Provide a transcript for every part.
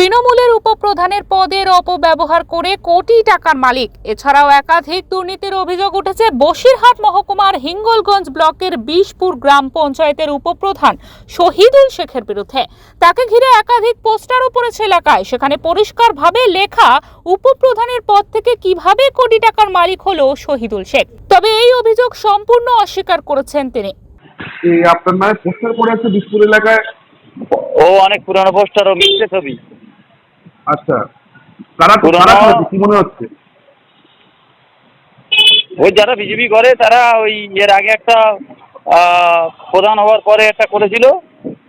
তৃণমূলের উপপ্রধানের পদের অপব্যবহার করে কোটি টাকার মালিক। এছাড়াও একাধিক দুর্নীতির অভিযোগ উঠেছে বসিরহাট মহকুমার হিঙ্গলগঞ্জ ব্লকের বিশপুর গ্রাম পঞ্চায়েতের উপপ্রধান শহীদুল শেখের বিরুদ্ধে। তাকে ঘিরে একাধিক পোস্টারও পড়েছে এলাকায়। সেখানে পরিষ্কারভাবে লেখা উপপ্রধানের পদ থেকে কীভাবে কোটি টাকার মালিক হলো শহীদুল শেখ? তবে এই অভিযোগ সম্পূর্ণ অস্বীকার করেছেন তিনি। আপনার নামে পোস্টার পড়ে আছে বিশপুর এলাকায়? ও অনেক পুরানো পোস্টার ও মিথ্যে ছবি। আচ্ছা কারা পুরনো- কারা করেছে কি মনে হচ্ছে? ওই যারা বিজেপি করে তারা ওই এর আগে একটা আহ, প্রধান হওয়ার পরে একটা করেছিল।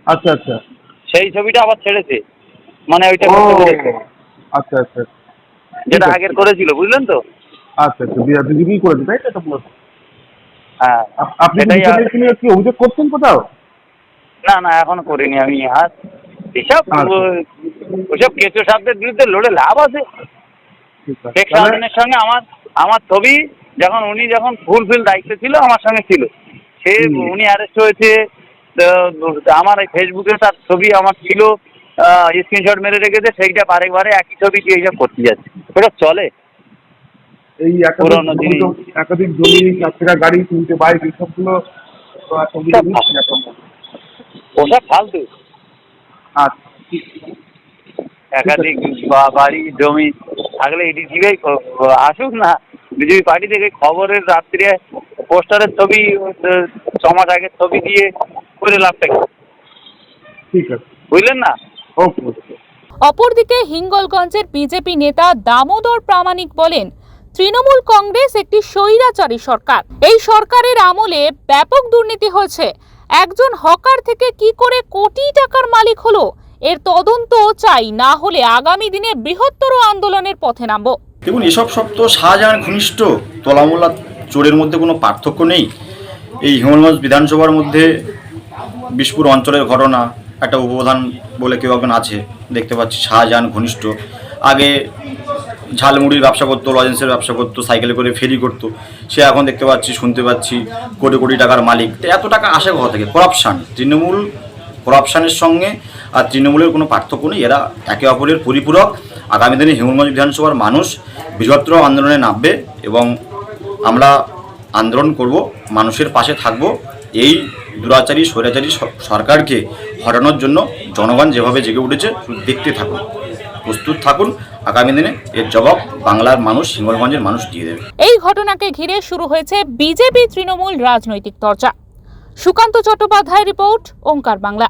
আচ্ছা আচ্ছা। সেই ছবিটা আবার ছেড়েছে। মানে ওইটা ও করতে বলেছে। আচ্ছা আচ্ছা। যেটা ঠিক আছে। আগের করেছিল বুঝলেন তো? আচ্ছা আচ্ছা। বিজেপি করেছে তাই তো এটা মূলত? হ্যাঁ। আপ- আপনি কি সেটাই আর- বিষয়টাকে নিয়ে কি অভিযোগ করছেন কোথাও? না না এখনও করিনি আমি। আর এসব আচ্ছা। ও- ওসব কেঁচো সাপদের বিরুদ্ধে লড়ে লাভ আছে। শেখ শাহজাহানের সঙ্গে আমার আমার ছবি যখন উনি যখন ফুলফিল দায়িত্বে ছিল আমার সঙ্গে ছিল। সে উনি অ্যারেস্ট হয়েছে আমার এই ফেসবুকে তার ছবি আমার ছিল স্ক্রিনশট মেরে রেখেছে সেইটা বারে বারে একই ছবি দিয়ে এইসব করতে যাচ্ছে। ওটা চলে। এই একাধিক। জমি- চার গাড়ি বাইক এইসবগুলো। ওসব ফালতু। আচ্ছা। একাধিক বা- বাড়ি জমি থাকলে এটি দিকেই আসুক না। বিজেপি পার্টি থেকে খবরের রাত্রে পোস্টারের ছবি আহ, ছ মাস আগের ছবি দিয়ে করে লাভটা কি? ঠিক আছে। বুঝলেন না? অপরদিকে হিঙ্গলগঞ্জের বিজেপি নেতা দামোদর প্রামাণিক বলেন তৃণমূল কংগ্রেস একটি স্বৈরাচারী সরকার। এই সরকারের আমলে ব্যাপক দুর্নীতি হয়েছে। একজন হকার থেকে কি করে কোটি টাকার মালিক হলো? এর তদন্ত চাই, না হলে আগামী দিনে বৃহত্তর আন্দোলনের পথে নামবো। দেখুন, এসব সব তো শাহজাহান ঘনিষ্ঠ তোলামোলা চোরের মধ্যে কোনো পার্থক্য নেই। এই হিমলগঞ্জ বিধানসভার মধ্যে বিশপুর অঞ্চলের ঘটনা, একটা উপপ্রধান বলে কেউ একজন আছে, দেখতে পাচ্ছি, শাহজাহান ঘনিষ্ঠ। আগে ঝালমুড়ির ব্যবসা করতো, লজেন্সের ব্যবসা করতো, সাইকেলে করে ফেরি করতো। সে এখন দেখতে পাচ্ছি, শুনতে পাচ্ছি, কোটি কোটি টাকার মালিক। এত টাকা আসে কোথা থেকে? করাপশান। তৃণমূল করাপশানের সঙ্গে আর তৃণমূলের কোনো পার্থক্য নেই। এরা একে অপরের পরিপূরক। আগামী দিনে হিমলগঞ্জ বিধানসভার মানুষ বৃহত্তর আন্দোলনে নামবে এবং আমরা আন্দোলন করব, মানুষের পাশে থাকব। এই দুরাচারী, স্বৈরাচারী সরকারকে হটানোর জন্য জনগণ যেভাবে জেগে উঠেছে দেখতে থাকুন, প্রস্তুত থাকুন। আগামী দিনে এর জবাব বাংলার মানুষ, হিঙ্গলগঞ্জের মানুষ দিয়ে দেবে। এই ঘটনাকে ঘিরে শুরু হয়েছে বিজেপি তৃণমূল রাজনৈতিক চর্চা। সুকান্ত চট্টোপাধ্যায় রিপোর্ট ওঙ্কার বাংলা।